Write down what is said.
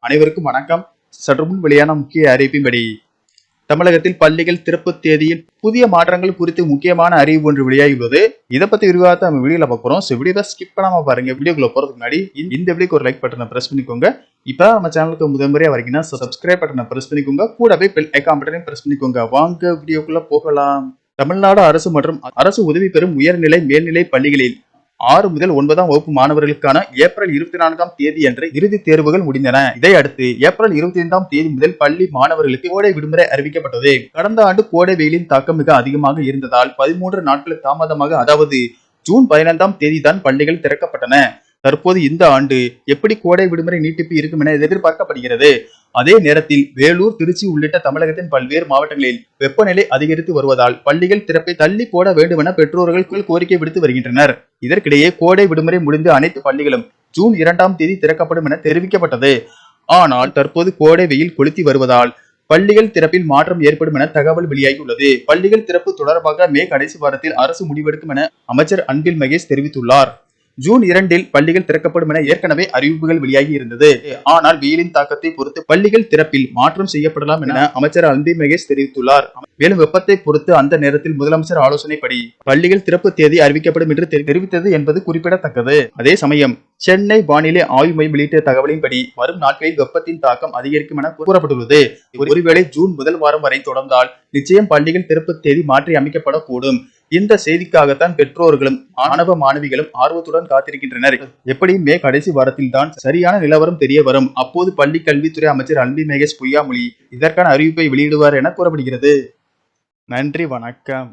அனைவருக்கும் வணக்கம். சற்று முன் வெளியான முக்கிய அறிவிப்பின்படி தமிழகத்தில் பள்ளிகள் திறப்பு தேதியில் புதிய மாற்றங்கள் குறித்து முக்கியமான அறிவு ஒன்று வெளியாகியுள்ளது. இதை பத்தி விரிவாக நம்ம வீடியோல பார்க்குறோம் ஸோ வீடியோவை ஸ்கிப் பண்ணாம பாருங்க. வீடியோக்குள்ள போறதுக்கு முன்னாடி இந்த- வீடியோக்கு ஒரு லைக் பட்டனை பிரஸ் பண்ணிக்கோங்க. இப்போ நம்ம சேனலுக்கு முதன்முறையா வரீங்கன்னா சப்ஸ்கிரைப் பட்டனை பிரஸ் பண்ணிக்கோங்க. கூடவே பெல் ஐக்கான் பட்டனையும் பிரஸ் பண்ணிக்கோங்க. வாங்க வீடியோக்குள்ள போகலாம். தமிழ்நாடு அரசு மற்றும் அரசு உதவி பெறும் உயர்நிலை மேல்நிலை பள்ளிகளில் ஆறு முதல் ஒன்பதாம் வகுப்பு மாணவர்களுக்கான ஏப்ரல் இருபத்தி நான்காம் தேதி அன்று இறுதித் தேர்வுகள் முடிந்தன. இதையடுத்து ஏப்ரல் இருபத்தி ஐந்தாம் தேதி முதல் பள்ளி மாணவர்களுக்கு கோடை விடுமுறை அறிவிக்கப்பட்டது. கடந்த ஆண்டு கோடை வெயிலின் தாக்கம் மிக அதிகமாக இருந்ததால் பதிமூன்று நாட்கள் தாமதமாக அதாவது ஜூன் பதினைந்தாம் தேதி தான் பள்ளிகள் திறக்கப்பட்டன. தற்போது இந்த ஆண்டு எப்படி கோடை விடுமுறை நீட்டிப்பு இருக்கும் என எதிர்பார்க்கப்படுகிறது? அதே நேரத்தில் வேலூர் திருச்சி உள்ளிட்ட தமிழகத்தின் பல்வேறு மாவட்டங்களில் வெப்பநிலை அதிகரித்து வருவதால் பள்ளிகள் திறப்பை தள்ளி போட வேண்டும் என பெற்றோர்கள் கோரிக்கை விடுத்து வருகின்றனர். இதற்கிடையே கோடை விடுமுறை முடிந்து அனைத்து பள்ளிகளும் ஜூன் இரண்டாம் தேதி திறக்கப்படும் என தெரிவிக்கப்பட்டது. ஆனால் தற்போது கோடை வெயில் கொளுத்தி வருவதால் பள்ளிகள் திறப்பில் மாற்றம் ஏற்படும் என தகவல் வெளியாகியுள்ளது. பள்ளிகள் திறப்பு தொடர்பாக மே கடைசி வாரத்தில் அரசு முடிவெடுக்கும் என அமைச்சர் அன்பில் மகேஷ் தெரிவித்துள்ளார். ஜூன் இரண்டில் பள்ளிகள் திறக்கப்படும் என ஏற்கனவே அறிவிப்புகள் வெளியாகி இருந்தது. ஆனால் வெயிலின் தாக்கத்தை பொறுத்து பள்ளிகள் திறப்பில் மாற்றம் செய்யப்படலாம் என அமைச்சர் அன்பில் மகேஷ் தெரிவித்துள்ளார். மேலும் வெப்பத்தை பொறுத்து அந்த நேரத்தில் முதலமைச்சர் ஆலோசனைப்படி பள்ளிகள் திறப்பு தேதி அறிவிக்கப்படும் என்று தெரி- தெரிவித்தது என்பது குறிப்பிடத்தக்கது. அதே சமயம் சென்னை வானிலை ஆய்வு மையம் வெளியிட்ட தகவலின்படி வரும் நாட்களில் வெப்பத்தின் தாக்கம் அதிகரிக்கும் என கூறப்பட்டுள்ளது. ஒருவேளை ஜூன் முதல் வாரம் வரை தொடர்ந்தால் நிச்சயம் பள்ளிகள் திறப்பு தேதி மாற்றி அமைக்கப்படக்கூடும். இந்த செய்திக்காகத்தான் பெற்றோர்களும் மாணவ மாணவிகளும் ஆர்வத்துடன் காத்திருக்கின்றனர். எப்படியும் மே கடைசி வாரத்தில் தான் சரியான நிலவரம் தெரிய வரும். அப்போது பள்ளி கல்வித்துறை அமைச்சர் அன்பி மகேஷ் பொய்யாமொழி இதற்கான அறிவிப்பை வெளியிடுவார் என கூறப்படுகிறது. நன்றி வணக்கம்.